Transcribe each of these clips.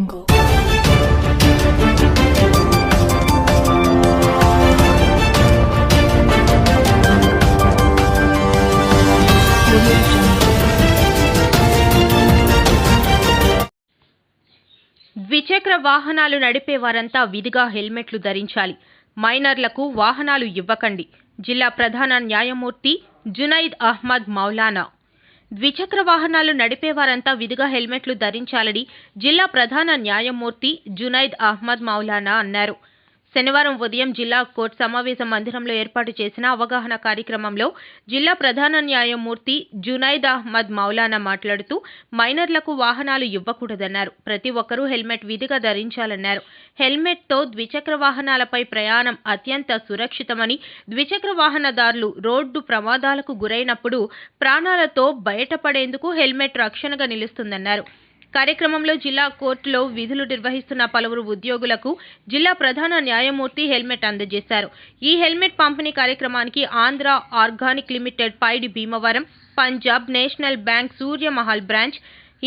ద్విచక్ర వాహనాలు నడిపే వారంతా విధిగా హెల్మెట్లు ధరించాలి. మైనర్లకు వాహనాలు ఇవ్వకండి. జిల్లా ప్రధాన న్యాయమూర్తి జునైద్ అహ్మద్ మౌలానా ద్విచక్ర వాహనాలు నడిపేవారంతా విధిగా హెల్మెట్లు ధరించాలని జిల్లా ప్రధాన న్యాయమూర్తి జునైద్ అహ్మద్ మౌలానా అన్నారు. శనివారం ఉదయం జిల్లా కోర్టు సమావేశ మందిరంలో ఏర్పాటు చేసిన అవగాహన కార్యక్రమంలో జిల్లా ప్రధాన న్యాయమూర్తి జునైద్ అహ్మద్ మౌలానా మాట్లాడుతూ మైనర్లకు వాహనాలు ఇవ్వకూడదన్నారు. ప్రతి ఒక్కరూ హెల్మెట్ విధిగా ధరించాలన్నారు. హెల్మెట్తో ద్విచక్ర వాహనాలపై ప్రయాణం అత్యంత సురక్షితమని ద్విచక్ర వాహనదారులు రోడ్డు ప్రమాదాలకు గురైనప్పుడు ప్రాణాలతో బయటపడేందుకు హెల్మెట్ రక్షణగా నిలుస్తుందన్నారు. కార్యక్రమంలో జిల్లా కోర్టులో విధులు నిర్వహిస్తున్న పలువురు ఉద్యోగులకు జిల్లా ప్రధాన న్యాయమూర్తి హెల్మెట్ అందజేశారు. ఈ హెల్మెట్ పంపిణీ కార్యక్రమానికి Andhra organic limited Paidi Bhimavaram Punjab National Bank Suryamahal branch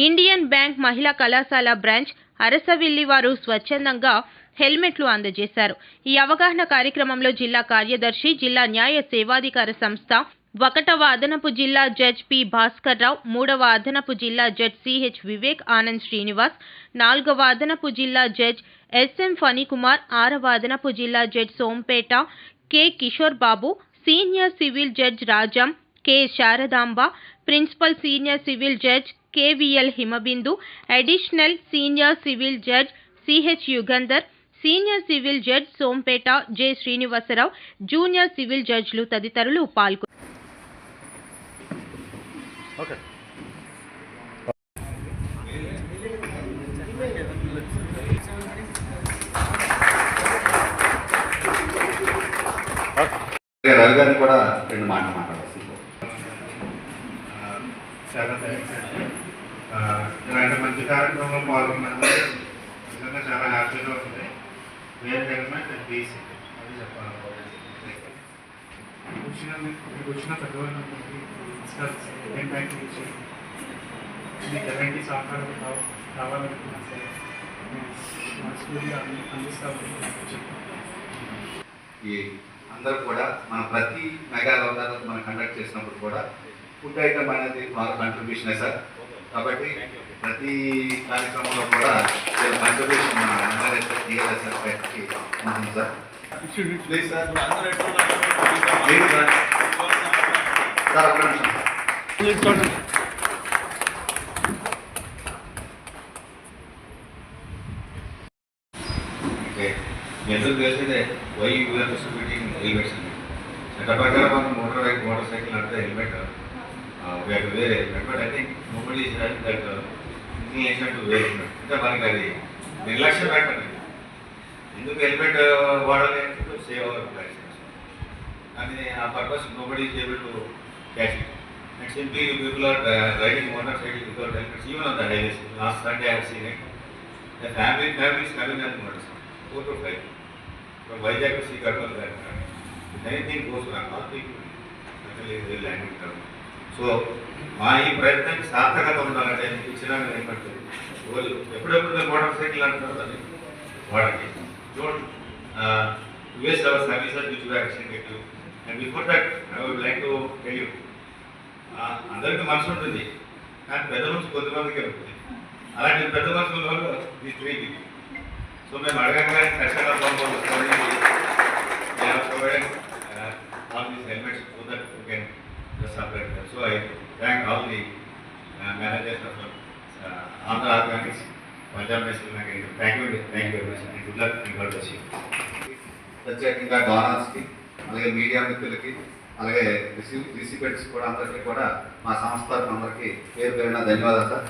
Indian Bank మహిళా కళాశాల బ్రాంచ్ అరసవిల్లి వారు స్వచ్ఛందంగా హెల్మెట్లు అందజేశారు. ఈ అవగాహన కార్యక్రమంలో జిల్లా కార్యదర్శి జిల్లా న్యాయ సేవాధికార సంస్థ ఒకటవ అదనపు జిల్లా జడ్జ్ పి భాస్కర్ రావు మూడవ అదనపు జిల్లా జడ్జ్ సిహెచ్ వివేక్ ఆనంద్ శ్రీనివాస్ నాలుగవ అదనపు జిల్లా జడ్జ్ ఎస్ఎం ఫణికుమార్ ఆరవ అదనపు జిల్లా judge Sompeta K Kishore Babu senior civil judge Rajam K Sharadamba principal senior civil judge KVL Himabindu additional senior civil judge CH Yugandhar senior civil judge Sompeta J Srinivasarao junior civil జడ్జ్లు తదితరులు పాల్గొన్నారు okay. Ravi గారిని కూడా రెండు మాటలు ఆ, ఇలాంటి మంచి కార్యక్రమంలో పాల్గొన్నందుకు నిజంగా చాలా హ్యాపీగా ఉంది. వేరే హెల్మెట్ అండ్ బీసీ అది వచ్చిన మీకు వచ్చిన సార్ సెకండ్ బ్యాంక్ నుంచి మీకు ఎలాంటి సహకారం కావ- కావాలనుకున్నా సరే మనస్ఫూర్తిగా అంది అందిస్తామని అందరూ కూడా మన ప్రతి మెగా అవతారం మనం కండక్ట్ చేసినప్పుడు కూడా ఫుడ్ ఐటమ్ అనేది మన కంట్రిబ్యూషనే సార్. కాబట్టి ప్రతి కార్యక్రమంలో కూడా కంట్రిబ్యూషన్ మన ఎంఆర్ఎస్ టీఆర్ఎస్ పెట్టి ఉంటుంది sir. Please sir sir. Sir ఒక్క నిమిషం ఓకే ఎందుకు తెలిసిందే వై యూఆర్ డిస్ట్రిబ్యూటింగ్ హెల్మెట్స్ అండి చట్ట ప్రకారం మనం మోటార్ బైక్ మోటార్ సైకిల్ నడితే హెల్మెట్ వేరు వేరే helmet but I think nobody that inclination to wear helmet అంటే మనకి అది నిర్లక్ష్యం పెట్టండి ఎందుకు హెల్మెట్ వాడాలి అంటే సేవ్ అవర్ లైసెన్స్ కానీ ఆ purpose nobody is able to catch it And simply simply people are riding motor without helmets, even on the highways. Last Sunday I have seen it. The family, family is coming at motorcycle, four to five. From Vizag to Srikakulam, that time. If anything goes wrong, all people, actually will land in down. So మా ఈ ప్రయత్నానికి సార్థకత ఉండాలంటే మీకు ఇచ్చిన ఏమంటుంది వాళ్ళు ఎప్పుడెప్పుడు మోటార్ సైకిల్ అంటారు దాన్ని వాడండి don't use our services which accident and before that I would like to tell you అందరికీ మనసు ఉంటుంది. కానీ పెద్ద మనసు కొంతమందికి ఉంటుంది. అలాంటి పెద్ద మనుషుల వాళ్ళు ఈ స్త్రీకి సో మేము అడగంగా కష్టంగా all these helmets so that you can separate so I thank all the managers of Andhra organics Punjab National Bank thank you thank you very much and good luck in ప్రత్యేకంగా అలాగే media మిత్రులకి అలాగే recipient's కూడా అందరికీ కూడా మా సంస్థ అందరికీ పేరు పేరున ధన్యవాదాలు సార్.